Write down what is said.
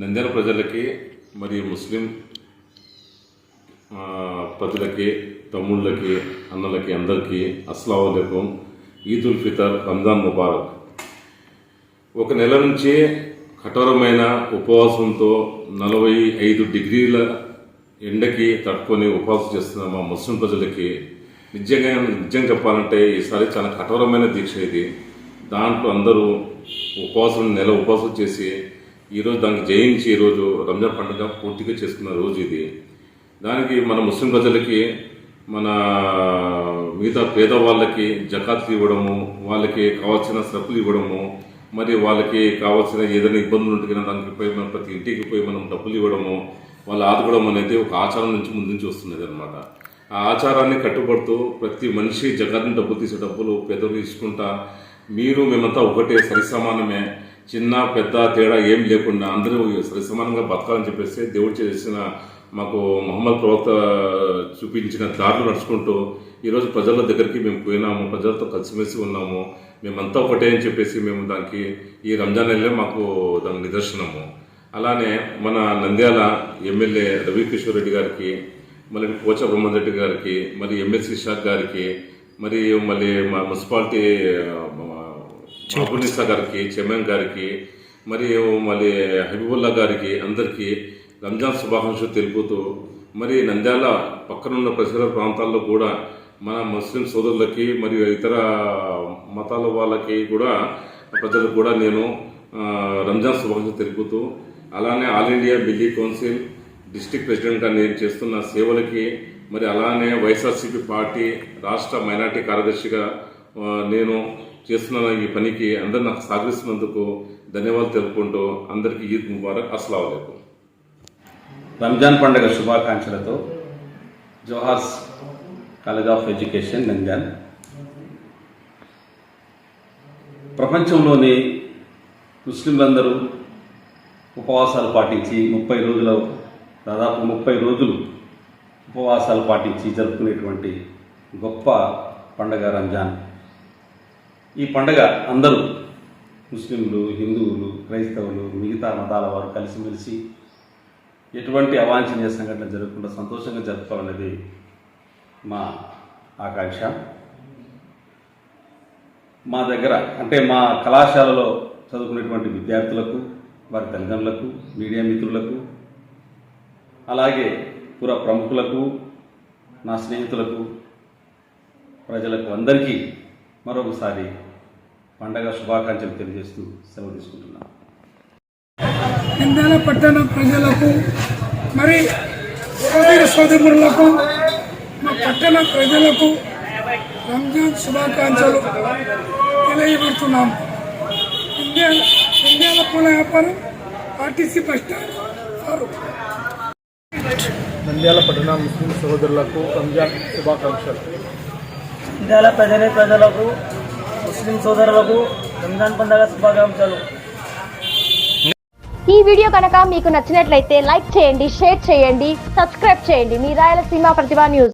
నంద్యాల ప్రజలకి మరియు ముస్లిం ప్రజలకి తమ్ముళ్ళకి అన్నలకి అందరికీ అస్సలం అయికం ఈద్ ఉల్ ఫితర్ రంజాన్ ముబారక్. ఒక నెల నుంచి కఠోరమైన ఉపవాసంతో నలభై ఐదు డిగ్రీల ఎండకి తట్టుకొని ఉపవాసం చేస్తున్న మా ముస్లిం ప్రజలకి నిజంగా నిజం చెప్పాలంటే ఈసారి చాలా కఠోరమైన దీక్ష ఇది. దాంట్లో అందరూ ఉపవాసం నెల ఉపవాసం చేసి ఈరోజు దానికి జయించి ఈరోజు రంజాన్ పండుగ పూర్తిగా చేసుకున్న రోజు ఇది. దానికి మన ముస్లిం ప్రజలకి మన మిగతా పేదవాళ్ళకి జకాత్లు ఇవ్వడము వాళ్ళకి కావాల్సిన సరుకులు ఇవ్వడము మరి వాళ్ళకి కావాల్సిన ఏదైనా ఇబ్బందులు ఉంటే దానికి పోయి మనం ప్రతి ఇంటికి పోయి మనం డబ్బులు ఇవ్వడము వాళ్ళు ఆదుకోవడం అనేది ఒక ఆచారం నుంచి ముందు నుంచి వస్తున్నది అనమాట ఆ ఆచారాన్ని కట్టుబడుతూ ప్రతి మనిషి జగత్ని డబ్బులు తీసే డబ్బులు పేదలు తీసుకుంటా మీరు మేమంతా ఒకటే సరిసమానమే చిన్న పెద్ద తేడా ఏం లేకుండా అందరూ సరిసమానంగా బతకాలని చెప్పేసి దేవుడు చేసిన మాకు మహమ్మద్ ప్రవక్త చూపించిన దారులు నడుచుకుంటూ ఈరోజు ప్రజల దగ్గరికి మేము పోయినాము ప్రజలతో కలిసిమెలిసి ఉన్నాము. మేమంతా ఒకటే అని చెప్పేసి మేము దానికి ఈ రంజాన్ నెలే మాకు దాని నిదర్శనము. అలానే మన నంద్యాల ఎమ్మెల్యే రవికిషోర్ రెడ్డి గారికి మళ్ళీ కోచ బ్రహ్మన్ రెడ్డి గారికి మరి ఎమ్మెల్సీ షాక్ గారికి మరి మళ్ళీ మా మున్సిపాలిటీ మహబూనిసా గారికి చైర్మన్ గారికి మరి మళ్ళీ హబీబుల్లా గారికి అందరికీ రంజాన్ శుభాకాంక్షలు తెలుపుతూ మరి నంద్యాల పక్కనున్న పరిసర ప్రాంతాల్లో కూడా మన ముస్లిం సోదరులకి మరియు ఇతర మతాల వాళ్ళకి కూడా ప్రజలకు కూడా నేను రంజాన్ శుభాకాంక్షలు తెలుపుతూ అలానే all India Milli council district ప్రెసిడెంట్గా నేను చేస్తున్న సేవలకి మరి అలానే వైఎస్ఆర్సీపీ పార్టీ రాష్ట్ర మైనార్టీ కార్యదర్శిగా నేను చేస్తున్న ఈ పనికి అందరు నాకు సహకరిస్తున్నందుకు ధన్యవాదాలు తెలుపుకుంటూ అందరికీ ఈద్ ముబారక్. అస్సలం అయికం రంజాన్ పండుగ శుభాకాంక్షలతో Johar's college of education Nandyal ప్రపంచంలోని ముస్లింలందరూ ఉపవాసాలు పాటించి ముప్పై రోజుల దాదాపు ముప్పై రోజులు ఉపవాసాలు పాటించి జరుపుకునేటువంటి గొప్ప పండగ రంజాన్. ఈ పండగ అందరూ ముస్లింలు హిందువులు క్రైస్తవులు మిగతా మతాల వారు కలిసిమెలిసి ఎటువంటి అవాంఛనీయ సంఘటన జరగకుండా సంతోషంగా జరుపుకోవాలనేది మా ఆకాంక్ష. మా దగ్గర అంటే మా కళాశాలలో చదువుకునేటువంటి విద్యార్థులకు వారి తల్లిదండ్రులకు మీడియా మిత్రులకు అలాగే పుర ప్రముఖులకు నా స్నేహితులకు ప్రజలకు అందరికీ మరొకసారి పండగ శుభాకాంక్షలు తెలియజేస్తూ సెలవు తీసుకుంటున్నాను నంద్యాల పట్టణ ప్రజలకు మరి సోదర సోదరులకు మా పట్టణ ప్రజలకు రంజాన్ శుభాకాంక్షలు తెలియబడుతున్నాము ఇండియా ఇండియాల పూల వ్యాపారం ఆర్టీసీ బస్ స్టాండ్ నంద్యాల పట్టణ ముస్లిం సహోదరులకు రంజాన్ శుభాకాంక్షలు. ఇండియాల ప్రజల ప్రజలకు ముస్లిం సోదరులకు రంజాన్ పండుగ శుభాకాంక్షలు. ఈ వీడియో కనుక మీకు నచ్చినట్లయితే లైక్ చేయండి షేర్ చేయండి సబ్స్క్రైబ్ చేయండి. మీ రాయలసీమ ప్రతిభా న్యూస్.